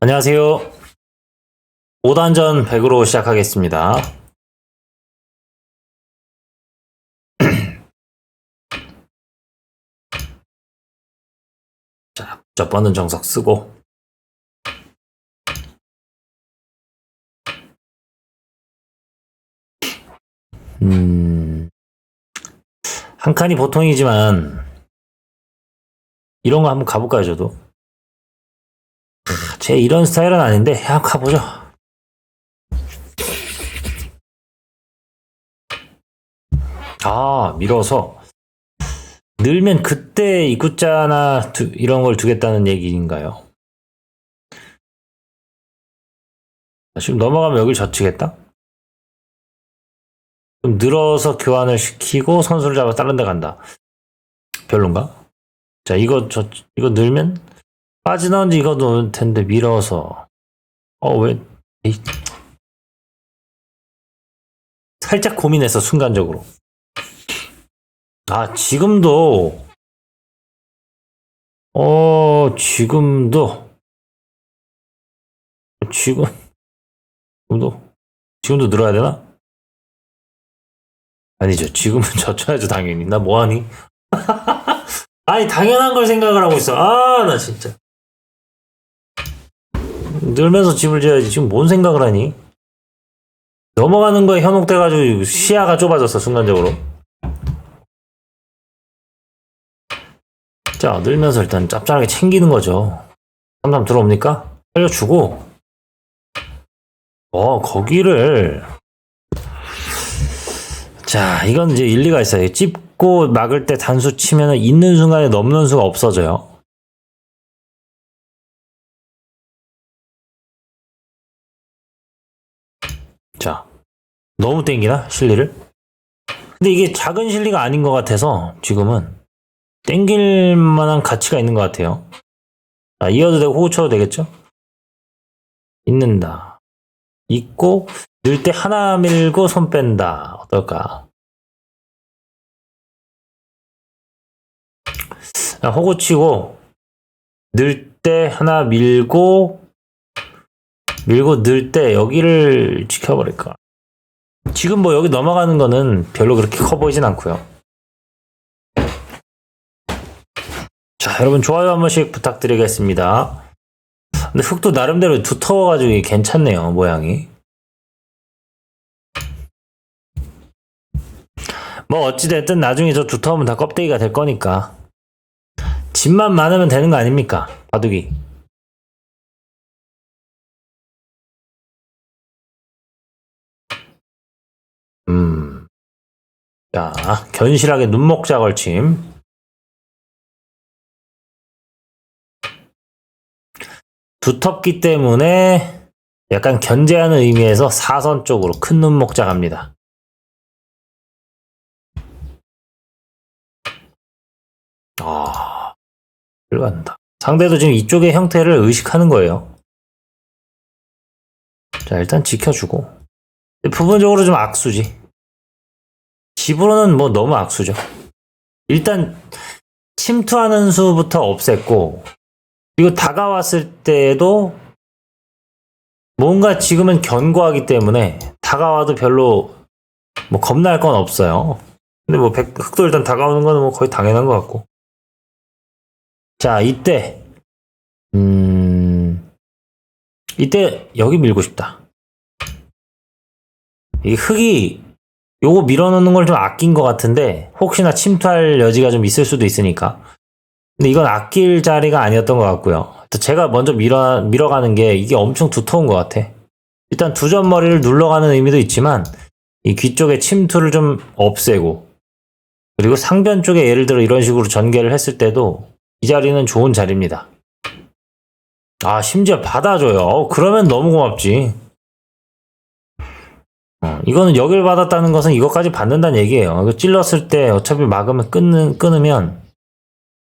안녕하세요. 5단전 100으로 시작하겠습니다. 자, 첫 번은 정석 쓰고. 음, 한 칸이 보통이지만, 이런 거 한번 가볼까요, 저도? 제 이런 스타일은 아닌데 한번 가보죠. 아 밀어서 늘면 그때 입구자나 두- 이런 걸 두겠다는 얘기인가요? 지금 넘어가면 여길 젖히겠다? 좀 늘어서 교환을 시키고 선수를 잡아 다른 데 간다. 별론가? 자 이거 저 이거 늘면 빠지나온지 이거 넣을 텐데 밀어서. 어왜 살짝 고민했어 순간적으로. 아 지금도. 어 지금도. 지금 지금도. 지금도 늘어야 되나? 아니죠. 지금은 젖혀야죠 당연히. 나 뭐하니? 아니 당연한 걸 생각을 하고 있어. 아 나 진짜 늘면서 집을 지어야지. 지금 뭔 생각을 하니? 넘어가는 거에 현혹돼가지고 시야가 좁아졌어, 순간적으로. 자, 늘면서 일단 짭짤하게 챙기는 거죠. 삼삼 들어옵니까? 살려주고. 어, 거기를. 자, 이건 이제 일리가 있어요. 찝고 막을 때 단수 치면은 있는 순간에 넘는 수가 없어져요. 너무 땡기나? 실리를? 근데 이게 작은 실리가 아닌 것 같아서 지금은 땡길 만한 가치가 있는 것 같아요. 아, 이어도 되고 호구 쳐도 되겠죠? 있는다. 있고, 늘 때 하나 밀고 손 뺀다. 어떨까? 자, 호구 치고, 늘 때 하나 밀고, 밀고 늘 때 여기를 지켜버릴까. 지금 뭐 여기 넘어가는 거는 별로 그렇게 커 보이진 않고요. 자, 여러분 좋아요 한 번씩 부탁드리겠습니다. 근데 흙도 나름대로 두터워가지고 괜찮네요, 모양이. 뭐 어찌됐든 나중에 저 두터우면 다 껍데기가 될 거니까. 집만 많으면 되는 거 아닙니까? 바둑이. 음. 자, 견실하게 눈목자 걸침. 두텁기 때문에 약간 견제하는 의미에서 사선 쪽으로 큰 눈목자 갑니다. 아, 들어간다. 상대도 지금 이쪽의 형태를 의식하는 거예요. 자, 일단 지켜주고. 부분적으로 좀 악수지. 집으로는 뭐 너무 악수죠. 일단 침투하는 수부터 없앴고 그리고 다가왔을 때도 뭔가 지금은 견고하기 때문에 다가와도 별로 뭐 겁날 건 없어요. 근데 뭐 백- 흑도 일단 다가오는 거는 뭐 거의 당연한 것 같고. 자 이때 음 이때 여기 밀고 싶다. 이 흙이 요거 밀어넣는 걸 좀 아낀 것 같은데 혹시나 침투할 여지가 좀 있을 수도 있으니까. 근데 이건 아낄 자리가 아니었던 것 같고요. 제가 먼저 밀어, 밀어가는 게 이게 엄청 두터운 것 같아. 일단 두 점 머리를 눌러가는 의미도 있지만 이 귀 쪽에 침투를 좀 없애고 그리고 상변 쪽에 예를 들어 이런 식으로 전개를 했을 때도 이 자리는 좋은 자리입니다. 아 심지어 받아줘요. 어, 그러면 너무 고맙지 어, 이거는 역을 받았다는 것은 이것까지 받는다는 얘기예요. 이거 찔렀을 때 어차피 막으면 끊는, 끊으면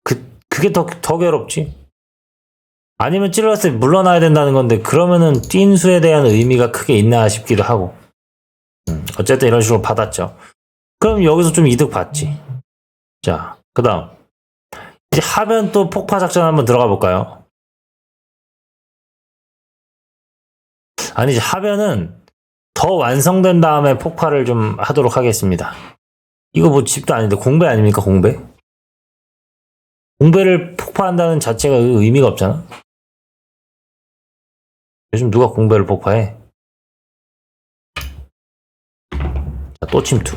그, 그게 더, 더 괴롭지. 아니면 찔렀을 때 물러나야 된다는 건데 그러면은 뛴 수에 대한 의미가 크게 있나 싶기도 하고. 음, 어쨌든 이런 식으로 받았죠. 그럼 여기서 좀 이득 받지. 자, 그 다음. 이제 하면 또 폭파 작전 한번 들어가 볼까요? 아니, 이제 하면은 더 완성된 다음에 폭발을 좀 하도록 하겠습니다. 이거 뭐 집도 아닌데 공배 아닙니까, 공배? 공배를 폭파한다는 자체가 의미가 없잖아. 요즘 누가 공배를 폭파해? 자, 또 침투.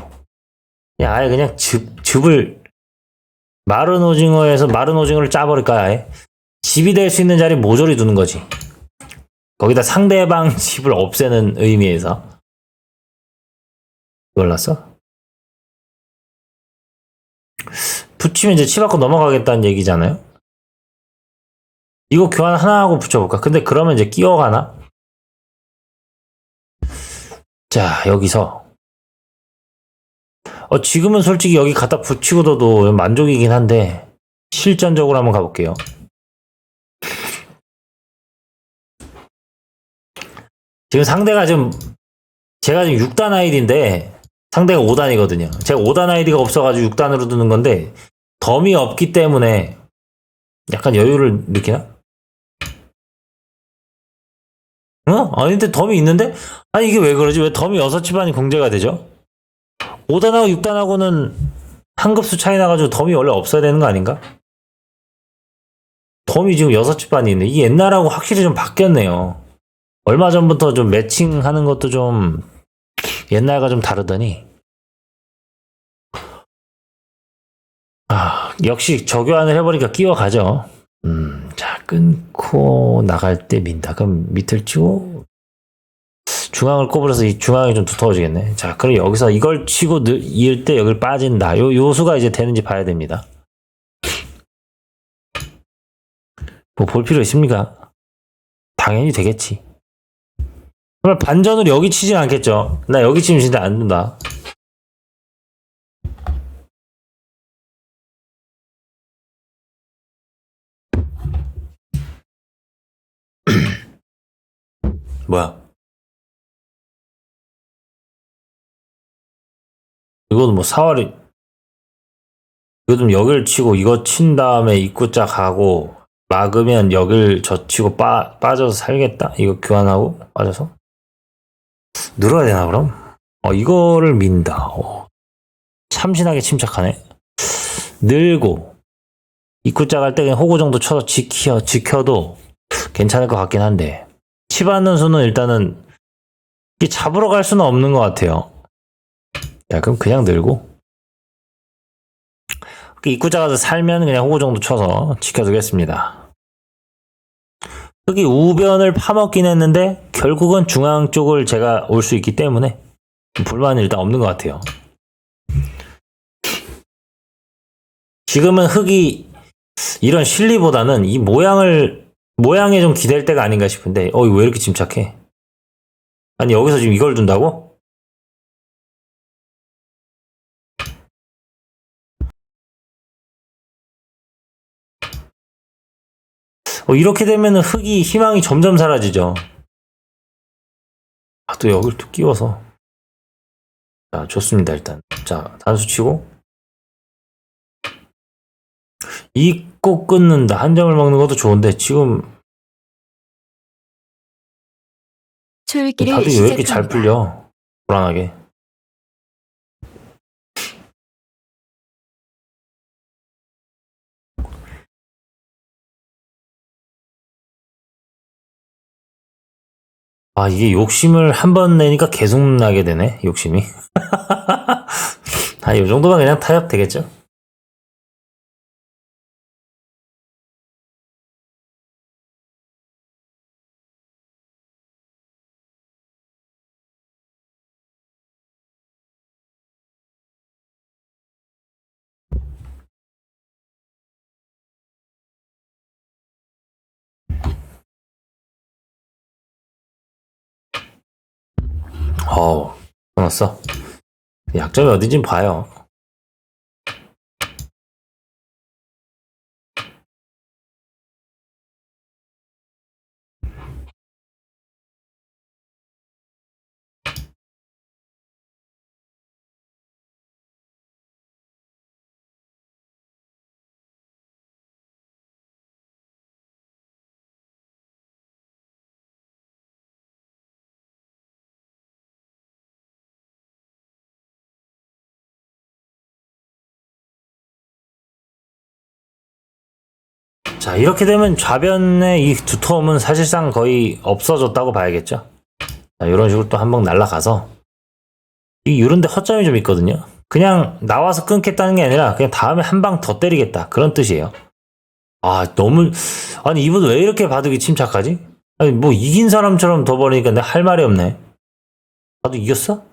야, 아예 그냥 즙, 즙을 마른 오징어에서 마른 오징어를 짜버릴까, 아예? 집이 될 수 있는 자리 모조리 두는 거지. 거기다 상대방 집을 없애는 의미에서. 몰랐어? 붙이면 이제 치 받고 넘어가겠다는 얘기잖아요? 이거 교환 하나 하고 붙여볼까? 근데 그러면 이제 끼어가나? 자, 여기서. 어, 지금은 솔직히 여기 갖다 붙이고도 만족이긴 한데, 실전적으로 한번 가볼게요. 지금 상대가 지금, 제가 지금 6단 아이디인데, 상대가 5단이거든요. 제가 5단 아이디가 없어가지고 6단으로 두는 건데, 덤이 없기 때문에 약간 여유를 느끼나? 어? 아닌데 덤이 있는데? 아니 이게 왜 그러지? 왜 덤이 6집안이 공제가 되죠? 5단하고 6단하고는 한 급수 차이 나가지고 덤이 원래 없어야 되는 거 아닌가? 덤이 지금 6집안이 있네. 이 옛날하고 확실히 좀 바뀌었네요. 얼마 전부터 좀 매칭하는 것도 좀 옛날과 좀 다르더니 아, 역시 저교환을 해버리니까 끼워가죠. 음, 자, 끊고 나갈 때 민다. 그럼 밑을 치고 중앙을 꼽으려서 이 중앙이 좀 두터워지겠네. 자, 그럼 여기서 이걸 치고 늘, 이을 때 여기를 빠진다. 요, 요 수가 이제 되는지 봐야 됩니다. 뭐 볼 필요 있습니까? 당연히 되겠지. 정말 반전으로 여기 치진 않겠죠. 나 여기 치면 진짜 안 된다. 뭐야? 이거는 뭐 사활이 이거 좀 여길 치고 이거 친 다음에 입구자 가고 막으면 여길 젖히고 빠, 빠져서 살겠다? 이거 교환하고 빠져서? 늘어야 되나 그럼? 어 이거를 민다 어. 참신하게 침착하네 늘고 입구자 갈 때 그냥 호구 정도 쳐서 지켜, 지켜도 괜찮을 것 같긴 한데 치받는 수는 일단은 이 잡으러 갈 수는 없는 것 같아요. 자, 그럼 그냥 들고 입구자 가서 살면 그냥 호구 정도 쳐서 지켜두겠습니다. 흙이 우변을 파먹긴 했는데 결국은 중앙 쪽을 제가 올 수 있기 때문에 불만은 일단 없는 것 같아요. 지금은 흙이 이런 실리보다는 이 모양을 모양에 좀 기댈 때가 아닌가 싶은데, 어, 왜 이렇게 침착해? 아니, 여기서 지금 이걸 둔다고? 어, 이렇게 되면 흙이 희망이 점점 사라지죠. 아, 또 여길 또 끼워서. 자, 좋습니다, 일단. 자, 단수 치고. 잊고 끊는다. 한 점을 먹는 것도 좋은데, 지금 다들 왜 이렇게 잘. 풀려? 불안하게. 아, 이게 욕심을 한 번 내니까 계속 나게 되네, 욕심이. 아, 이 정도만 그냥 타협 되겠죠? 끊었어. 약점이 어딘지 봐요. 자, 이렇게 되면 좌변의 이 두터움은 사실상 거의 없어졌다고 봐야겠죠. 자, 이런 식으로 또 한 번 날아가서 이 이런데 허점이 좀 있거든요. 그냥 나와서 끊겠다는 게 아니라 그냥 다음에 한 방 더 때리겠다 그런 뜻이에요. 아 너무 아니 이분 왜 이렇게 바둑이 침착하지? 아니 뭐 이긴 사람처럼 더 버리니까 내가 할 말이 없네. 바둑 이겼어?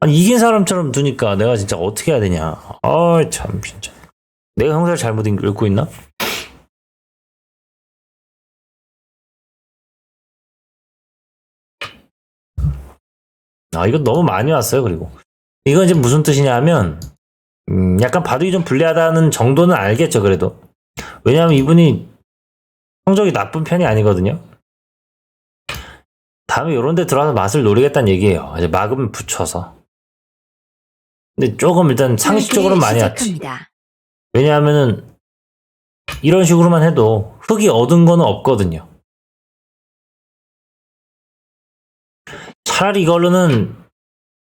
아니 이긴 사람처럼 두니까 내가 진짜 어떻게 해야 되냐? 아 참 진짜 내가 형사를 잘못 읽고 있나? 아, 이거 너무 많이 왔어요, 그리고. 이건 이제 무슨 뜻이냐면, 음, 약간 바둑이 좀 불리하다는 정도는 알겠죠, 그래도. 왜냐하면 이분이 성적이 나쁜 편이 아니거든요. 다음에 요런 데 들어가서 맛을 노리겠다는 얘기예요. 이제 막음 붙여서. 근데 조금 일단 상식적으로 많이 왔지. 왜냐하면은, 이런 식으로만 해도 흙이 얻은 거는 없거든요. 차라리 이걸로는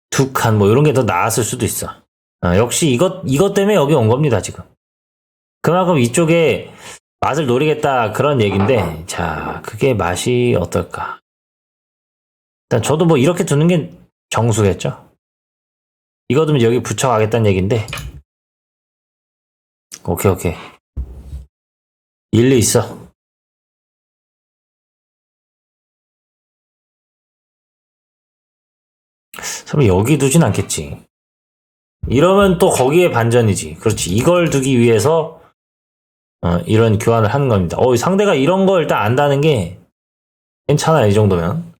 두 칸 뭐 이런 게 더 나았을 수도 있어. 아, 역시 이것 이것 때문에 여기 온 겁니다 지금. 그만큼 이쪽에 맛을 노리겠다 그런 얘기인데 자 그게 맛이 어떨까? 일단 저도 뭐 이렇게 두는 게 정수겠죠. 이거 두면 여기 붙여가겠다는 얘기인데 오케이 오케이 일리 있어. 설마 여기 두진 않겠지. 이러면 또 거기에 반전이지. 그렇지. 이걸 두기 위해서 어, 이런 교환을 하는 겁니다. 어, 상대가 이런 걸 일단 안다는 게 괜찮아, 이 정도면.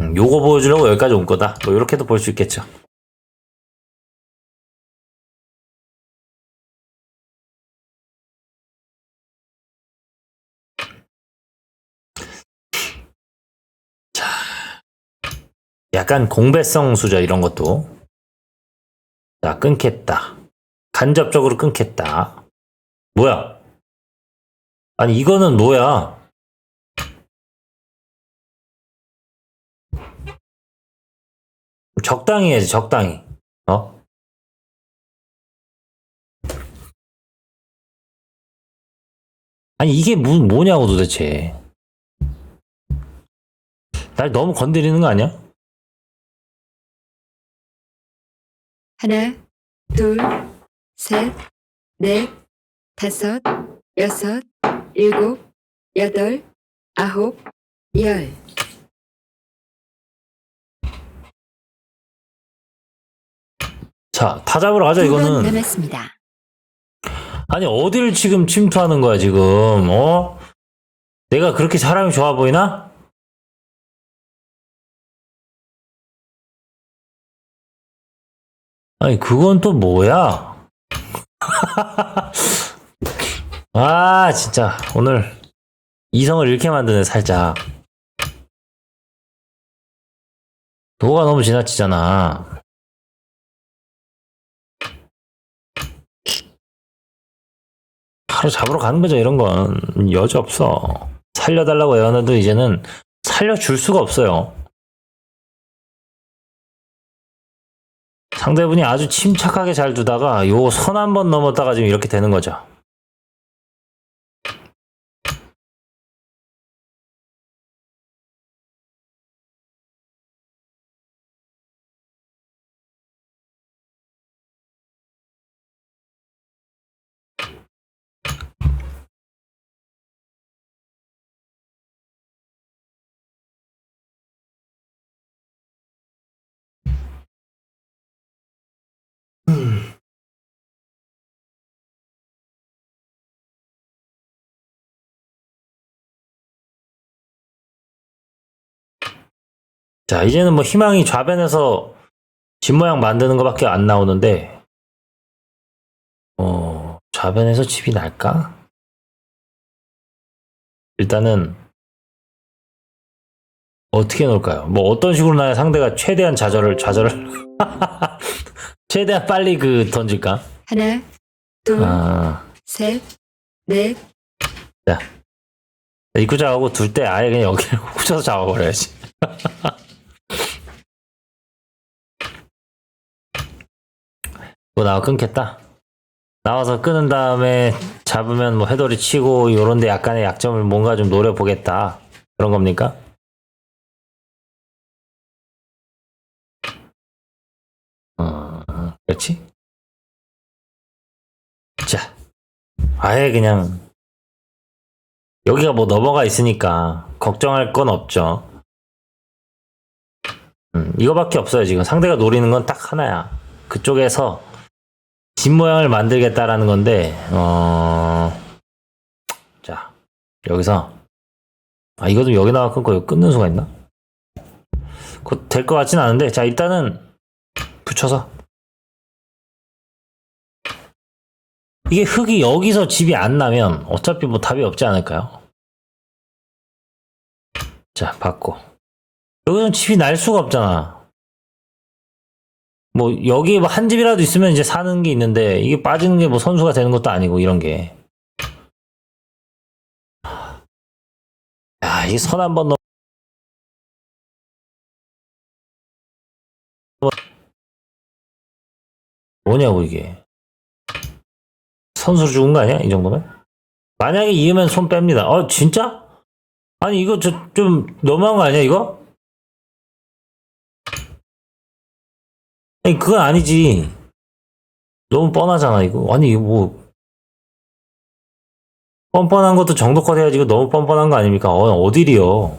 음, 요거 보여주려고 여기까지 온 거다. 뭐, 이렇게도 볼 수 있겠죠. 약간 공배성 수저 이런 것도 자 끊겠다. 간접적으로 끊겠다. 뭐야? 아니 이거는 뭐야? 적당히 해야지 적당히. 어? 아니 이게 뭐, 뭐냐고 도대체. 날 너무 건드리는 거 아니야? 하나, 둘, 셋, 넷, 다섯, 여섯, 일곱, 여덟, 아홉, 열. 자, 다 잡으러 가자, 이거는. 남았습니다. 아니, 어딜 지금 침투하는 거야, 지금, 어? 내가 그렇게 사람이 좋아 보이나? 아니, 그건 또 뭐야? 아, 진짜, 오늘, 이성을 잃게 만드네, 살짝. 도가 너무 지나치잖아. 바로 잡으러 가는 거죠, 이런 건. 여지 없어. 살려달라고 애원해도 이제는 살려줄 수가 없어요. 상대분이 아주 침착하게 잘 두다가 요 선 한 번 넘었다가 지금 이렇게 되는 거죠. 자, 이제는 뭐 희망이 좌변에서 집 모양 만드는 것밖에 안 나오는데, 어, 좌변에서 집이 날까? 일단은, 어떻게 놓을까요? 뭐 어떤 식으로 나야 상대가 최대한 좌절을, 좌절을, 최대한 빨리 그 던질까? 하나, 둘, 아, 셋, 넷, 입구 작하고 둘 때 아예 그냥 여기를 꽂혀서 잡아버려야지. 뭐 나와 끊겠다. 나와서 끊은 다음에 잡으면 뭐 해돌이 치고 요런데 약간의 약점을 뭔가 좀 노려보겠다. 그런 겁니까? 어, 그렇지? 자, 아예 그냥 여기가 뭐 넘어가 있으니까 걱정할 건 없죠. 음, 이거밖에 없어요 지금 상대가 노리는 건 딱 하나야. 그쪽에서 집 모양을 만들겠다라는 건데, 어, 자 여기서 아 이거 좀 여기 나와 끊고 이거 끊는 수가 있나? 곧될것 같진 않은데, 자 일단은 붙여서 이게 흙이 여기서 집이 안 나면 어차피 뭐 답이 없지 않을까요? 자, 받고. 여기는 집이 날 수가 없잖아. 뭐, 여기 뭐한 집이라도 있으면 이제 사는 게 있는데, 이게 빠지는 게 뭐 선수가 되는 것도 아니고, 이런 게. 야, 이 선 한번 넘, 뭐냐고, 이게. 선수 죽은 거 아니야? 이 정도면? 만약에 이으면 손 뺍니다. 어, 진짜? 아니, 이거 저, 좀, 너무한 거 아니야, 이거? 아니, 그건 아니지. 너무 뻔하잖아, 이거. 아니, 이거 뭐. 뻔뻔한 것도 정도껏 해야지, 이거 너무 뻔뻔한 거 아닙니까? 어, 어디리요?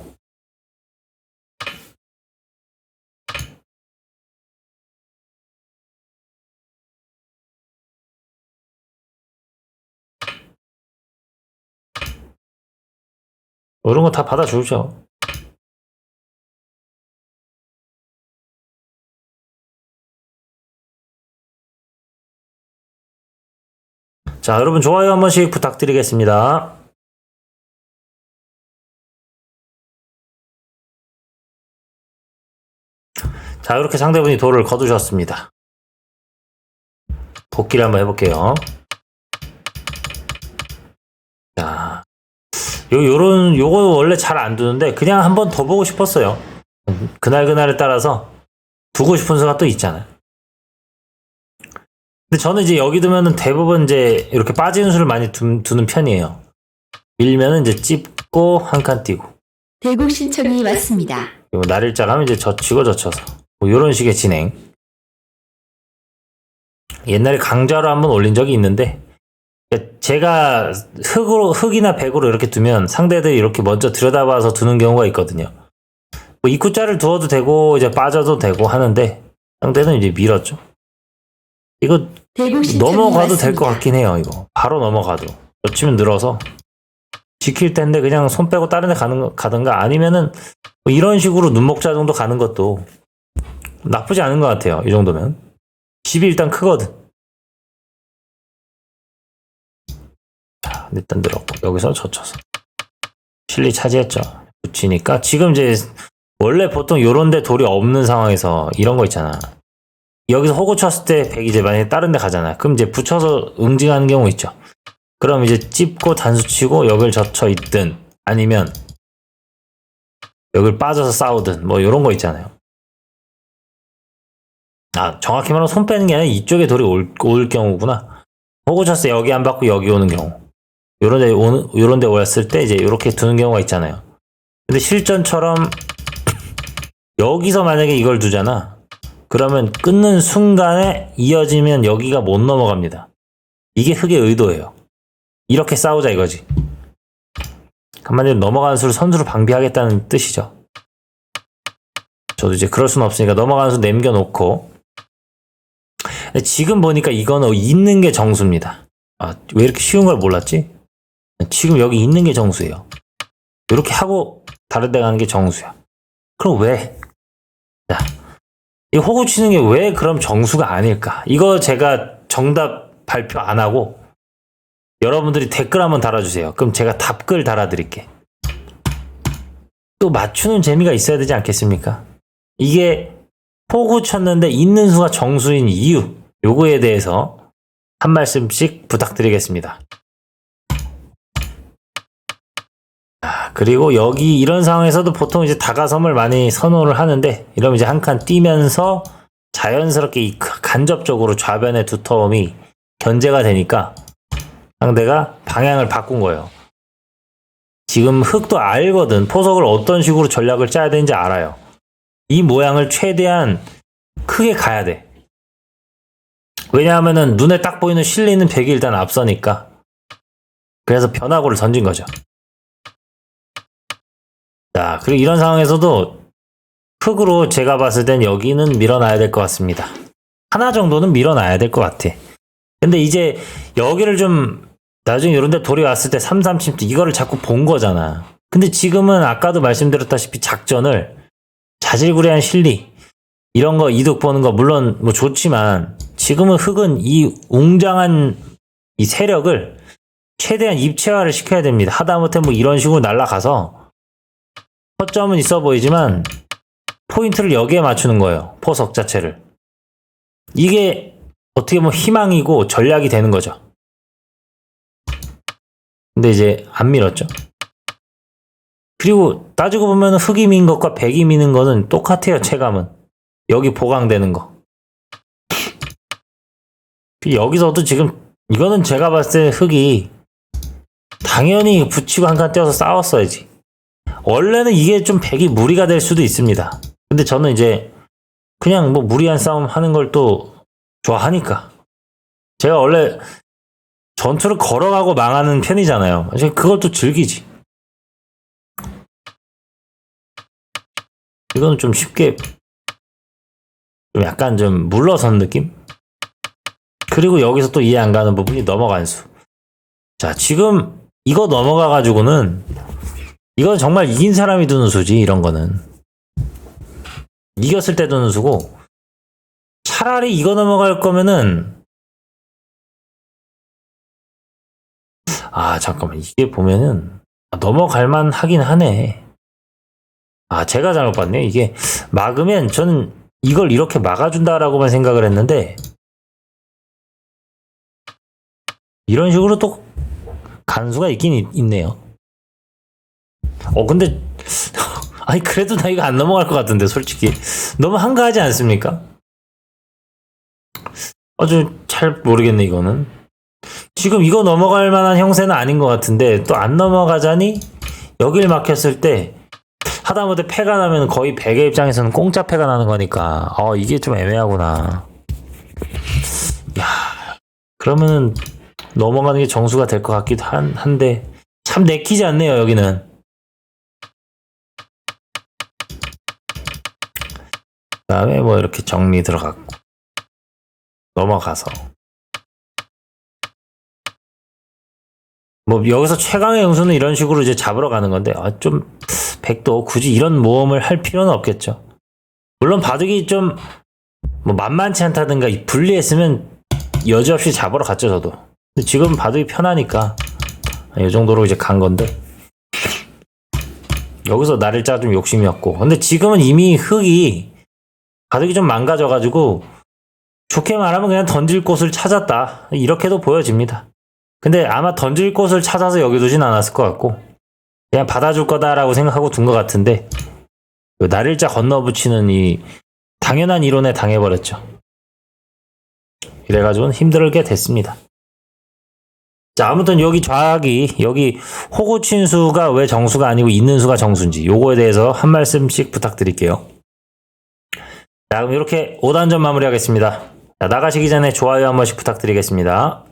이런 거 다 받아주죠. 자, 여러분 좋아요 한 번씩 부탁드리겠습니다. 자, 이렇게 상대분이 돌을 거두셨습니다. 복귀를 한번 해볼게요. 자, 요, 요런, 요거 원래 잘 안 두는데, 그냥 한번 더 보고 싶었어요. 그날 그날에 따라서 두고 싶은 수가 또 있잖아요. 근데 저는 이제 여기 두면은 대부분 이제 이렇게 빠지는 수를 많이 두, 두는 편이에요. 밀면은 이제 찝고 한 칸 띄고. 대국 신청이 왔습니다. 그리고 날일자를 하면 이제 젖히고 젖혀서. 뭐 이런 식의 진행. 옛날에 강좌로 한번 올린 적이 있는데, 제가 흙으로, 흙이나 백으로 이렇게 두면 상대들이 이렇게 먼저 들여다봐서 두는 경우가 있거든요. 뭐 입구자를 두어도 되고, 이제 빠져도 되고 하는데, 상대는 이제 밀었죠. 이거 넘어가도 될 것. 같긴 해요, 이거. 바로 넘어가도. 젖히면 늘어서. 지킬 텐데 그냥 손 빼고 다른 데 가는, 거- 가든가 아니면은 뭐 이런 식으로 눈목자 정도 가는 것도 나쁘지 않은 것 같아요, 이 정도면. 집이 일단 크거든. 자, 일단 늘었고, 여기서 젖혀서. 실리 차지했죠. 붙이니까 지금 이제 원래 보통 요런 데 돌이 없는 상황에서 이런 거 있잖아. 여기서 호구 쳤을 때 백이 이제 만약에 다른 데 가잖아요. 그럼 이제 붙여서 응징하는 경우 있죠. 그럼 이제 찝고 단수 치고 여길 젖혀 있든 아니면 여길 빠져서 싸우든 뭐 이런 거 있잖아요. 아 정확히 말하면 손 빼는 게 아니라 이쪽에 돌이 올, 올 경우구나. 호구 쳤을 때 여기 안 받고 여기 오는 경우. 요런 데 오는 요런 데 왔을 때 이제 이렇게 두는 경우가 있잖아요. 근데 실전처럼 여기서 만약에 이걸 두잖아. 그러면 끊는 순간에 이어지면 여기가 못 넘어갑니다. 이게 흙의 의도예요. 이렇게 싸우자 이거지. 한마디로 넘어가는 수를 선수로 방비하겠다는 뜻이죠. 저도 이제 그럴 수는 없으니까 넘어가는 수 남겨놓고. 지금 보니까 이거는 있는 게 정수입니다. 아, 왜 이렇게 쉬운 걸 몰랐지? 지금 여기 있는 게 정수예요. 이렇게 하고 다른 데 가는 게 정수야. 그럼 왜? 자, 이 호구 치는 게 왜 그럼 정수가 아닐까? 이거 제가 정답 발표 안 하고 여러분들이 댓글 한번 달아주세요. 그럼 제가 답글 달아드릴게. 또 맞추는 재미가 있어야 되지 않겠습니까? 이게 호구 쳤는데 있는 수가 정수인 이유 요거에 대해서 한 말씀씩 부탁드리겠습니다. 아, 그리고 여기 이런 상황에서도 보통 이제 다가섬을 많이 선호를 하는데 이러면 이제 한 칸 뛰면서 자연스럽게 이 간접적으로 좌변의 두터움이 견제가 되니까 상대가 방향을 바꾼 거예요. 지금 흑도 알거든. 포석을 어떤 식으로 전략을 짜야 되는지 알아요. 이 모양을 최대한 크게 가야 돼. 왜냐하면은 눈에 딱 보이는 실리는 백이 일단 앞서니까. 그래서 변화구를 던진 거죠. 자, 그리고 이런 상황에서도 흑으로 제가 봤을 땐 여기는 밀어놔야 될 것 같습니다. 하나 정도는 밀어놔야 될 것 같아. 근데 이제 여기를 좀 나중에 이런 데 돌이 왔을 때 3, 3, 7 이거를 자꾸 본 거잖아. 근데 지금은 아까도 말씀드렸다시피 작전을 자질구레한 실리 이런 거 이득 보는 거 물론 뭐 좋지만 지금은 흑은 이 웅장한 이 세력을 최대한 입체화를 시켜야 됩니다. 하다못해 뭐 이런 식으로 날아가서 허점은 있어 보이지만 포인트를 여기에 맞추는 거예요. 포석 자체를. 이게 어떻게 보면 희망이고 전략이 되는 거죠. 근데 이제 안 밀었죠. 그리고 따지고 보면 흑이 민 것과 백이 미는 거는 똑같아요. 체감은. 여기 보강되는 거. 여기서도 지금 이거는 제가 봤을 때 흑이 당연히 붙이고 한 칸 떼어서 싸웠어야지. 원래는 이게 좀 백이 무리가 될 수도 있습니다. 근데 저는 이제 그냥 뭐 무리한 싸움 하는 걸 또 좋아하니까. 제가 원래 전투를 걸어가고 망하는 편이잖아요. 또 즐기지. 이거는 좀 쉽게 좀 약간 좀 물러선 느낌? 그리고 여기서 또 이해 안 가는 부분이 넘어간 수. 자, 지금 이거 넘어가 가지고는 이건 정말 이긴 사람이 두는 수지 이런 거는. 이겼을 때 두는 수고. 차라리 이거 넘어갈 거면은 아 잠깐만. 이게 보면은 아, 넘어갈 만 하긴 하네. 아 제가 잘못 봤네요 이게. 막으면 저는 이걸 이렇게 막아준다라고만 생각을 했는데 이런 식으로 또 간수가 있긴 있, 있네요 어 근데 아니 그래도 나 이거 안 넘어갈 것 같은데 솔직히. 너무 한가하지 않습니까? 아주 잘 모르겠네 이거는. 지금 이거 넘어갈 만한 형세는 아닌 것 같은데 또 안 넘어가자니 여길 막혔을 때 하다못해 패가 나면 거의 백의 입장에서는 공짜 패가 나는 거니까. 어 이게 좀 애매하구나. 야 그러면은 넘어가는 게 정수가 될 것 같기도 한, 한데 참 내키지 않네요 여기는 그 다음에 뭐 이렇게 정리 들어갔고 넘어가서 뭐 여기서 최강의 영수는 이런 식으로 이제 잡으러 가는 건데 아, 좀 백도 굳이 이런 모험을 할 필요는 없겠죠. 물론 바둑이 좀 뭐 만만치 않다든가 불리했으면 여지없이 잡으러 갔죠 저도. 근데 지금 바둑이 편하니까 이 정도로 이제 간 건데 여기서 날일자 좀 욕심이었고 근데 지금은 이미 흙이 바둑이 좀 망가져가지고 좋게 말하면 그냥 던질 곳을 찾았다 이렇게도 보여집니다. 근데 아마 던질 곳을 찾아서 여기 두진 않았을 것 같고 그냥 받아줄 거다라고 생각하고 둔 것 같은데 그 날일자 건너붙이는 이 당연한 이론에 당해버렸죠. 이래가지고는 힘들게 됐습니다. 자 아무튼 여기 좌악이 여기 호구친 수가 왜 정수가 아니고 있는 수가 정수인지 요거에 대해서 한 말씀씩 부탁드릴게요. 자, 그럼 이렇게 5단전 마무리하겠습니다. 자, 나가시기 전에 좋아요 한 번씩 부탁드리겠습니다.